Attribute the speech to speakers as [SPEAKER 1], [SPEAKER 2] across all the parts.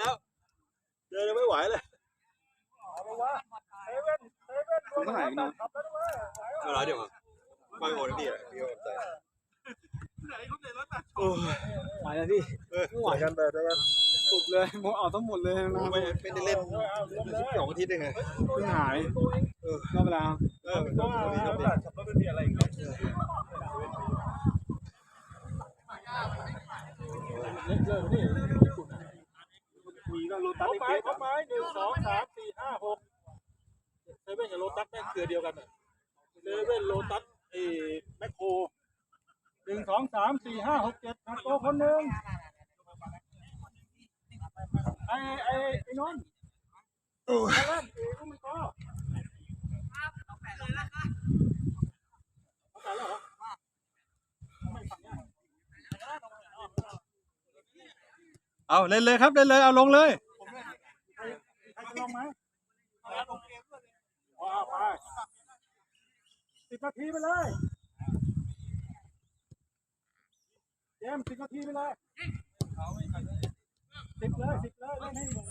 [SPEAKER 1] แล้ว เดินยังไม่ไหวเลย
[SPEAKER 2] ถึงเท่าไหร่เนาะ
[SPEAKER 1] เอาละเดี๋ยวไปโอ้ยพี่พี่โอ้ใจโอ้ย
[SPEAKER 2] ไหวแล้วพี่
[SPEAKER 1] เออไหวกันแต่ได้กัน
[SPEAKER 2] สุดเลยหมดออกทั้งหมดเลยนะ
[SPEAKER 1] ไม่ไม่ได้เล่นสองอาทิตย์เองไง
[SPEAKER 2] เพิ่งหาย
[SPEAKER 1] เออ
[SPEAKER 2] รอบเวลา
[SPEAKER 1] เออโชคดีโชคดี
[SPEAKER 2] มีก็โลตัส
[SPEAKER 3] เข้าไม้เข้าไม้หนึ่งสองสามสี่ห้าหกเซเว่นกับโลตัสแม่งเครือเดียวกันอะเซเว่นโลตัสไอ้แมคโครหนึ่งสองสามสี่ห้าหกเจ็ดทางโต๊ะคนหนึ่งไอ้ไอ้ไอ้นนท์มาเล่นเอ้ยมันก็เข้าใจแล้วเหรอไม่ฟังยาก
[SPEAKER 1] เอาเล่นเลยครับเล่นเลยเอาลงเลย
[SPEAKER 3] ใครจะลงไหมอ๋อไป สิบนาทีไปเลยเจมสิบนาทีไปเลยสิบเลยสิบเลยเล่นให้หมด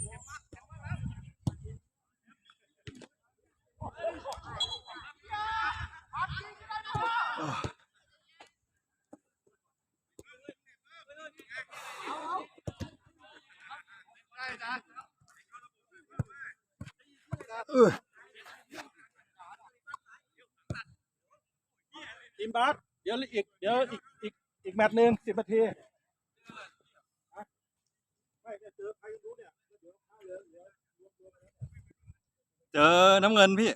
[SPEAKER 3] ทีมบาสเดี๋ยวอีกเดี๋ยวอีกอีกอีกแมตช์หนึ่งสิบนาทีฮะไม่เนี่ยเจอใครรู้เนี่ยเดี๋ยวข้าเหลือเหลือรวมตัวกันแล้ว
[SPEAKER 1] เจอน้ำเงินพี่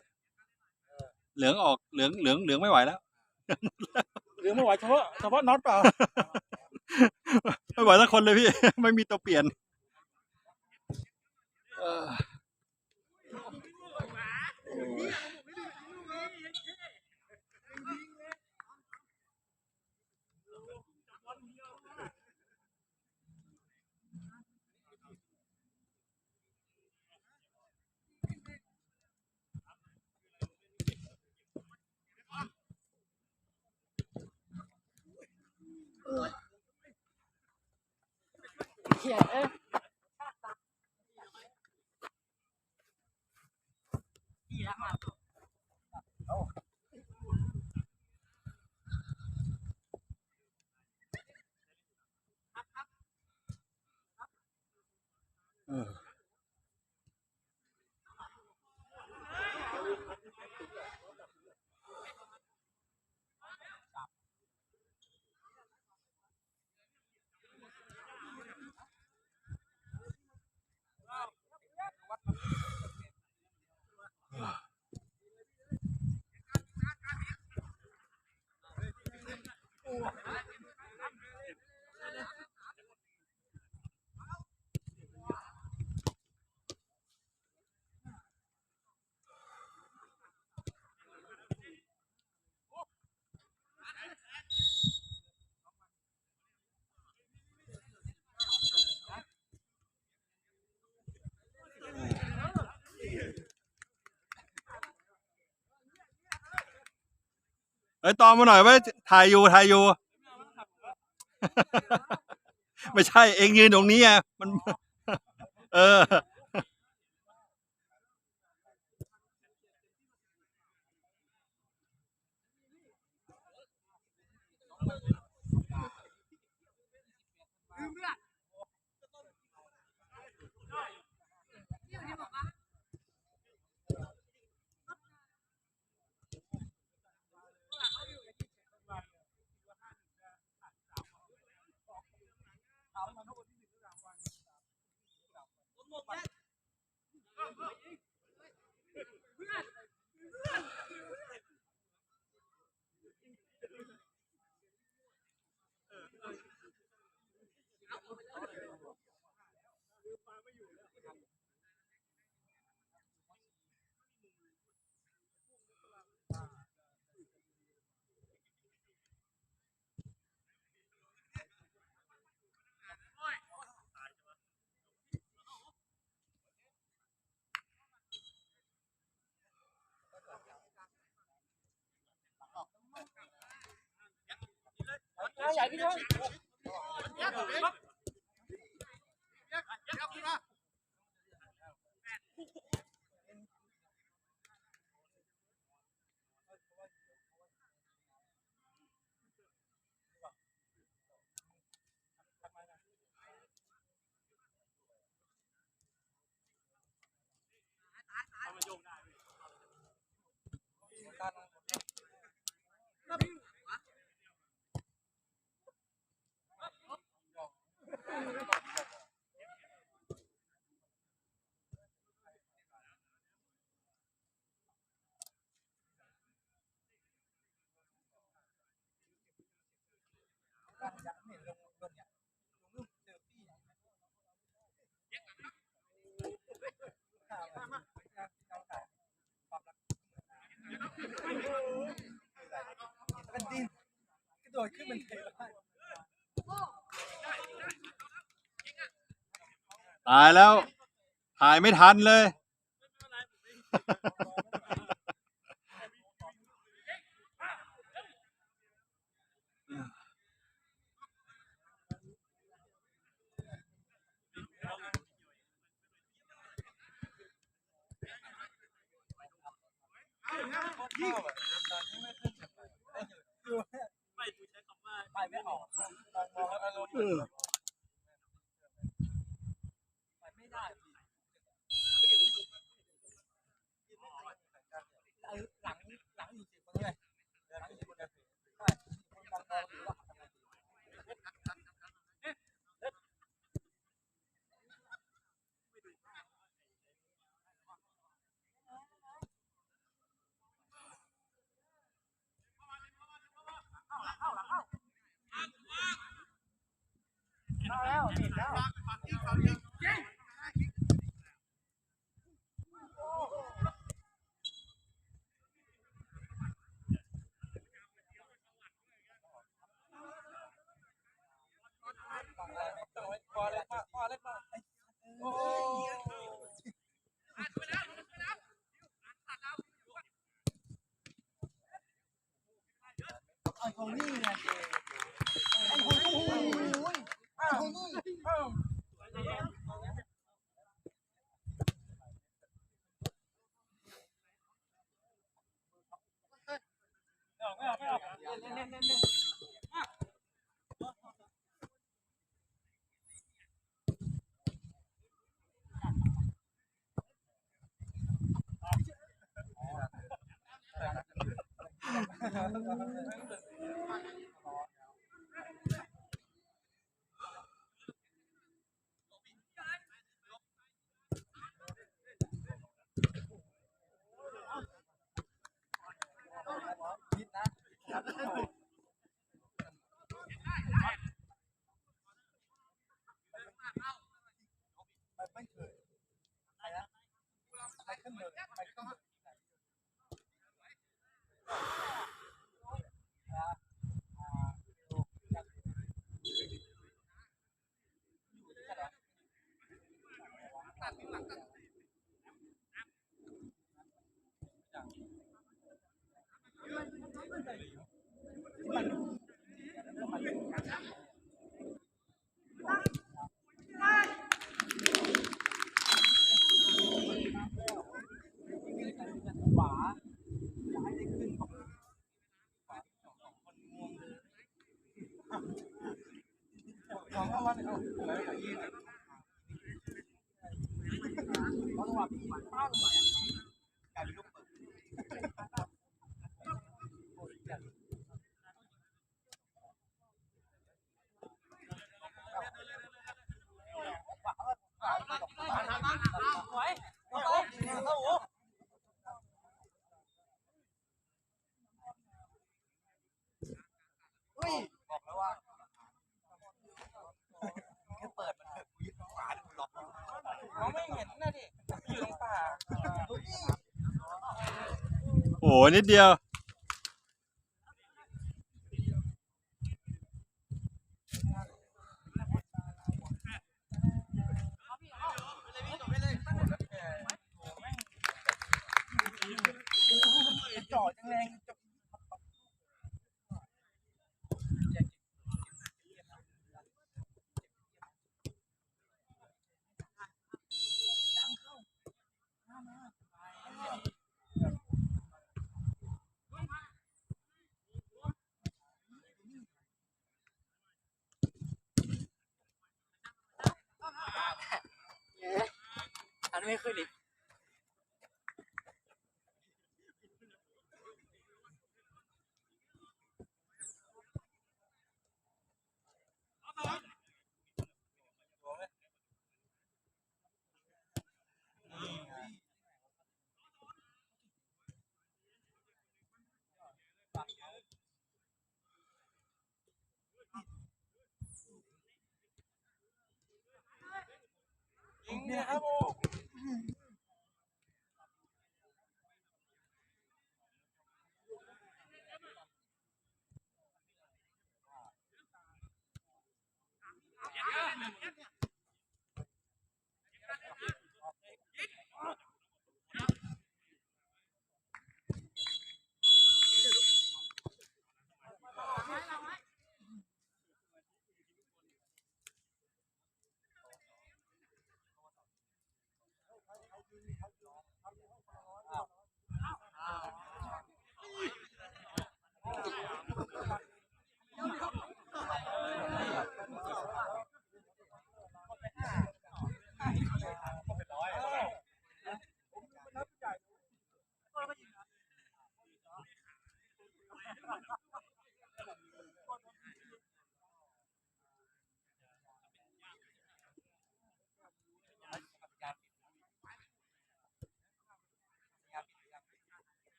[SPEAKER 1] เหลืองออกเหลืองเหลืองเหลืองไม่ไหวแล้ว
[SPEAKER 3] เหลือไม่ไหวเฉพาะเฉพาะน็อตเปล่า
[SPEAKER 1] ไม่ไหวสักคนเลยพี่ ไม่มีตัวเปลี่ยนเออ เอ้ยตอมมาหน่อยไว้ถ่ายอยู่ถ่ายอยู่ ไม่ใช่เองยืนตรงนี้ไงมัน เออ chạy đi thôi Thank you.
[SPEAKER 2] มันดินกระโดดขึ้นมันเทได้
[SPEAKER 1] ตายแล้ว ถ่ายไม่ทันเลย
[SPEAKER 2] ไปไม่ออกมองมองแล้วอารมณ์ไปไม่ได้หลังหลังอยู่สิบคนเลยหลังอยู่คนเลยใช่คนมองมองอยู่ว่า พอเลยพอเลย โอ้ไอ้คนนี้ไงไอ้คนนี้ไอ้คนนี้ไม่เอาไม่เอาเล่นเล่นเล่นเล่น ขวาอย่าให้ได้ขึ้นเลยสองเอาวันเลยขยี้ เลยเพราะว่าพี่ป้าลงมากลายเป็นลูกเปิด เฮ้ยบอกแล้วว่าแค่เปิดมันเถอะกูยึดขวาแล้วกูล็อกเขาไม่เห็นนะดิอยู่ตรงป่า
[SPEAKER 1] โอ้นิดเดียว
[SPEAKER 2] จัง
[SPEAKER 4] ไม่ขึ้นอีก
[SPEAKER 2] เ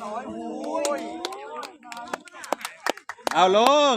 [SPEAKER 2] นี่ยครับ
[SPEAKER 1] เอาลง